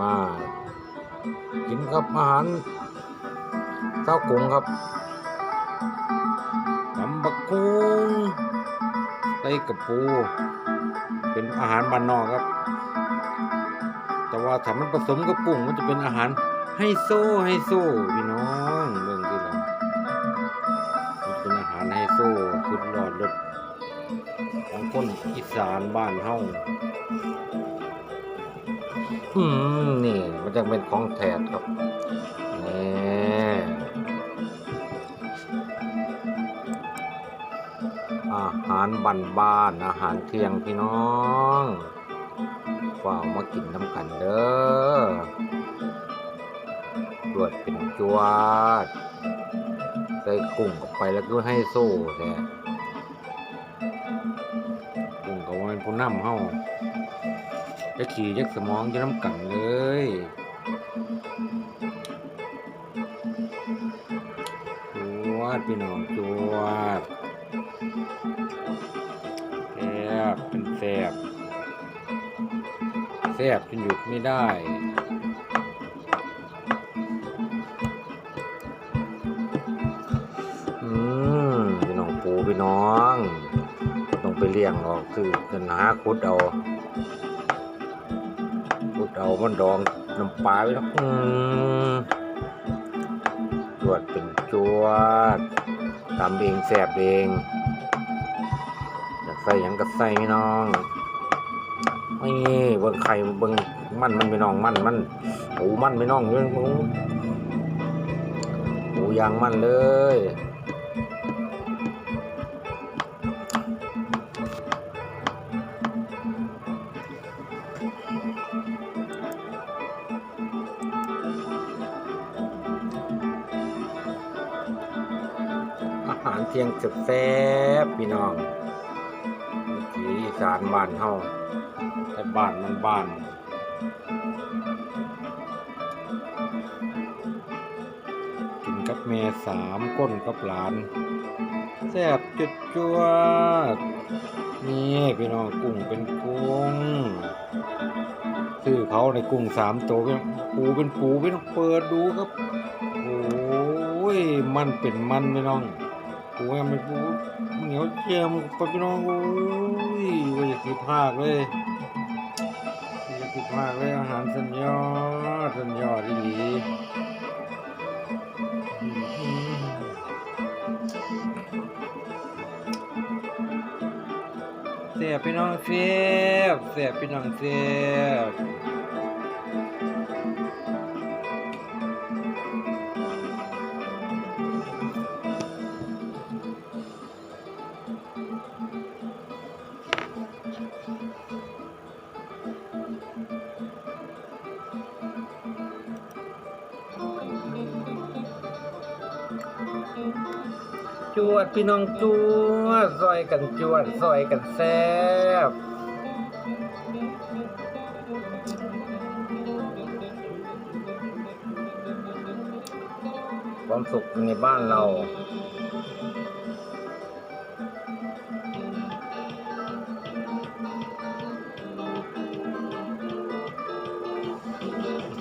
มา กินครับอาหารเต้ากงครับตำบักกุ้งไส้กระปู เป็นอาหารบ้านนอกครับ แต่ว่าถ้ามันผสมกับกุ้งมันจะเป็นอาหารไฮโซไฮโซพี่น้องเรื่องที่เรามันเป็นอาหารไฮโซสุดยอดรสของคนอีสานบ้านเฮา อืมนี่มันจะเป็นของแท้ครับนี่อาหารบ้านบ้านอาหารเที่ยงพี่น้องฝ้าวมากินน้ำกันเด้อรวดเป็นจวดใส่กุ้งเข้าไปแล้วก็ให้โซ่แท้กุ้งก็ว่าเป็นผู้นำเฮา จะขี่ยักสมองจะน้ำกันเลยจวดพี่น้องจวดแซบเป็นแซบแซบจนหยุดไม่ได้อืมพี่น้องปูพี่น้อง ต้องไปเลี้ยงหรอกคือเงินหาคุดเอา เอามันดองน้ำปลาไปแล้วอืมจวดเป็นจวดตำเองแสบเองอยากใส่ยังก็ใส่พี่น้องไม่เบิ่งไข่เบิ่งมันมันพี่น้องมันมันปูมันพี่น้องเรื่องปูปูยางมันเลย อาหารเที่ยงแซ่บพี่น้องวิถีสานบ้านเฮาแต่บ้านมันบ้านกินกับแม่สามก้นกับหลานแซ่บจุดจวดนี่พี่น้องกุ้งเป็นกุ้ง เขาในกุ้งสามตัวพี่น้องปูเป็นปูพี่น้องเปิดดูครับ โอ้ยมันเป็นมันพี่น้องปูยังไม่ปูเหนียวเจียมไปพี่น้องโอ้ยว่าจะคิดมากเลยว่าจะคิดมากเลยอาหารสัญญอดสัญญอดอีหลีเสียพี่น้องเสียบเสียพี่น้องเสียบ จวดพี่น้องจวดซอยกันจวดซอยกันแซ่บความสุขในบ้านเรา